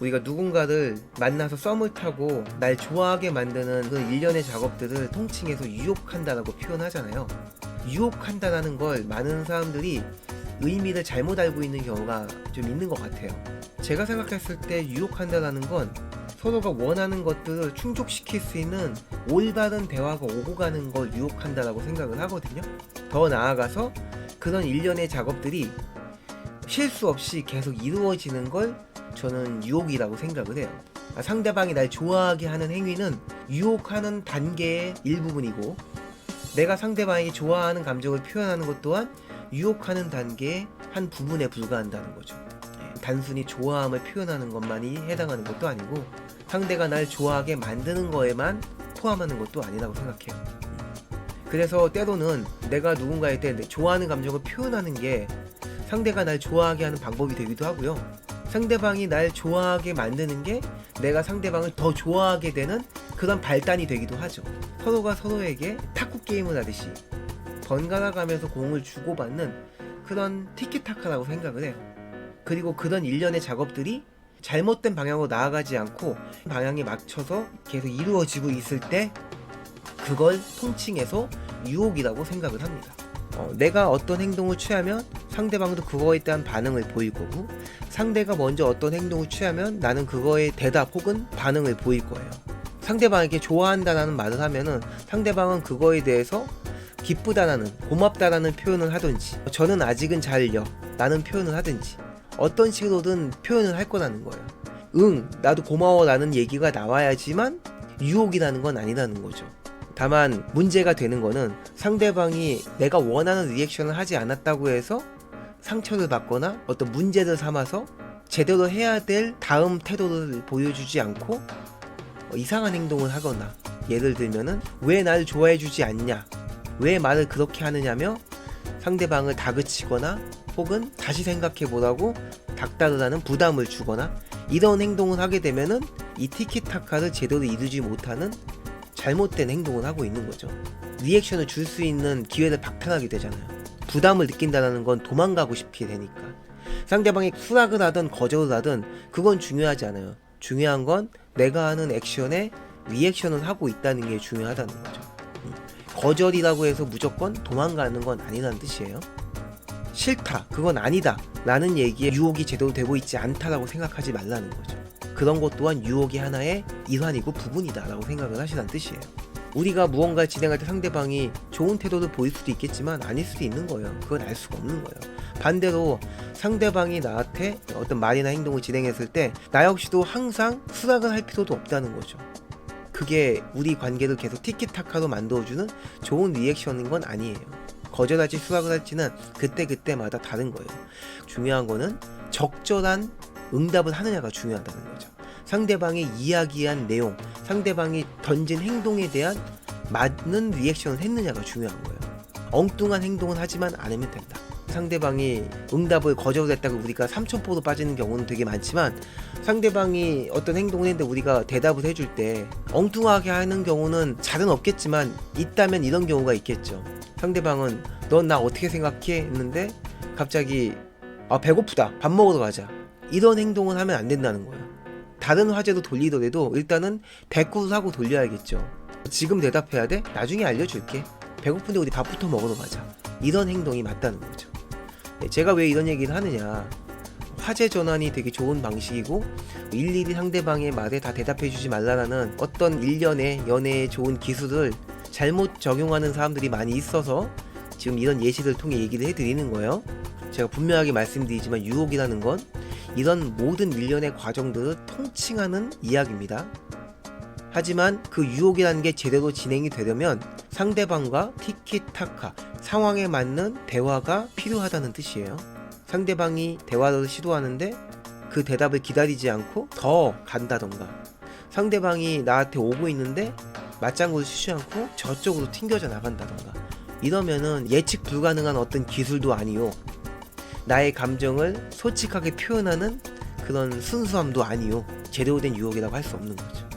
우리가 누군가를 만나서 썸을 타고 날 좋아하게 만드는 그 일련의 작업들을 통칭해서 유혹한다라고 표현하잖아요. 유혹한다라는 걸 많은 사람들이 의미를 잘못 알고 있는 경우가 좀 있는 것 같아요. 제가 생각했을 때 유혹한다라는 건 서로가 원하는 것들을 충족시킬 수 있는 올바른 대화가 오고 가는 걸 유혹한다라고 생각을 하거든요. 더 나아가서 그런 일련의 작업들이 실수 없이 계속 이루어지는 걸 저는 유혹이라고 생각을 해요. 아, 상대방이 날 좋아하게 하는 행위는 유혹하는 단계의 일부분이고 내가 상대방이 좋아하는 감정을 표현하는 것 또한 유혹하는 단계의 한 부분에 불과한다는 거죠. 예, 단순히 좋아함을 표현하는 것만이 해당하는 것도 아니고 상대가 날 좋아하게 만드는 거에만 포함하는 것도 아니라고 생각해요. 그래서 때로는 내가 누군가에 대해 좋아하는 감정을 표현하는 게 상대가 날 좋아하게 하는 방법이 되기도 하고요. 상대방이 날 좋아하게 만드는 게 내가 상대방을 더 좋아하게 되는 그런 발단이 되기도 하죠. 서로가 서로에게 탁구 게임을 하듯이 번갈아 가면서 공을 주고받는 그런 티키타카라고 생각을 해요. 그리고 그런 일련의 작업들이 잘못된 방향으로 나아가지 않고 방향에 맞춰서 계속 이루어지고 있을 때 그걸 통칭해서 유혹이라고 생각을 합니다. 어, 내가 어떤 행동을 취하면 상대방도 그거에 대한 반응을 보일 거고 상대가 먼저 어떤 행동을 취하면 나는 그거에 대답 혹은 반응을 보일 거예요. 상대방에게 좋아한다라는 말을 하면은 상대방은 그거에 대해서 기쁘다라는 고맙다라는 표현을 하든지 저는 아직은 잘려 라는 표현을 하든지 어떤 식으로든 표현을 할 거라는 거예요. 응, 나도 고마워 라는 얘기가 나와야지만 유혹이라는 건 아니라는 거죠. 다만 문제가 되는 거는 상대방이 내가 원하는 리액션을 하지 않았다고 해서 상처를 받거나 어떤 문제를 삼아서 제대로 해야 될 다음 태도를 보여주지 않고 어, 이상한 행동을 하거나 예를 들면은 왜날 좋아해 주지 않냐 왜 말을 그렇게 하느냐며 상대방을 다그치거나 혹은 다시 생각해 보라고 닥달을 부담을 주거나 이런 행동을 하게 되면은 이 티키타카를 제대로 이루지 못하는 잘못된 행동을 하고 있는 거죠. 리액션을 줄 수 있는 기회를 박탈하게 되잖아요. 부담을 느낀다는 건 도망가고 싶게 되니까. 상대방이 수락을 하든 거절을 하든 그건 중요하지 않아요. 중요한 건 내가 하는 액션에 리액션을 하고 있다는 게 중요하다는 거죠. 음. 거절이라고 해서 무조건 도망가는 건 아니라는 뜻이에요. 싫다, 그건 아니다 라는 얘기에 유혹이 제대로 되고 있지 않다라고 생각하지 말라는 거죠. 그런 것 또한 유혹의 하나의 일환이고 부분이다 라고 생각을 하시라는 뜻이에요. 우리가 무언가 진행할 때 상대방이 좋은 태도를 보일 수도 있겠지만 아닐 수도 있는 거예요. 그건 알 수가 없는 거예요. 반대로 상대방이 나한테 어떤 말이나 행동을 진행했을 때 나 역시도 항상 수락을 할 필요도 없다는 거죠. 그게 우리 관계를 계속 티키타카로 만들어주는 좋은 리액션인 건 아니에요. 거절할지 수락을 할지는 그때그때마다 다른 거예요. 중요한 거는 적절한 응답을 하느냐가 중요하다는 거죠. 상대방이 이야기한 내용, 상대방이 던진 행동에 대한 맞는 리액션을 했느냐가 중요한 거예요. 엉뚱한 행동은 하지만 않으면 된다. 상대방이 응답을 거절했다고 우리가 삼천포로 빠지는 경우는 되게 많지만 상대방이 어떤 행동을 했는데 우리가 대답을 해줄 때 엉뚱하게 하는 경우는 잘은 없겠지만 있다면 이런 경우가 있겠죠. 상대방은 넌 나 어떻게 생각해? 했는데 갑자기 아 배고프다 밥 먹으러 가자 이런 행동을 하면 안 된다는 거예요. 다른 화제로 돌리더라도 일단은 대꾸를 하고 돌려야겠죠. 지금 대답해야 돼? 나중에 알려줄게. 배고픈데 우리 밥부터 먹으러 가자. 이런 행동이 맞다는 거죠. 네, 제가 왜 이런 얘기를 하느냐. 화제 전환이 되게 좋은 방식이고 일일이 상대방의 말에 다 대답해주지 말라라는 어떤 일련의 연애의 좋은 기술을 잘못 적용하는 사람들이 많이 있어서 지금 이런 예시를 통해 얘기를 해드리는 거예요. 제가 분명하게 말씀드리지만 유혹이라는 건 이런 모든 일련의 과정들을 통칭하는 이야기입니다. 하지만 그 유혹이라는 게 제대로 진행이 되려면 상대방과 티키타카 상황에 맞는 대화가 필요하다는 뜻이에요. 상대방이 대화를 시도하는데 그 대답을 기다리지 않고 더 간다던가 상대방이 나한테 오고 있는데 맞장구를 치지 않고 저쪽으로 튕겨져 나간다던가 이러면은 예측 불가능한 어떤 기술도 아니요 나의 감정을 솔직하게 표현하는 그런 순수함도 아니요. 제대로 된 유혹이라고 할 수 없는 거죠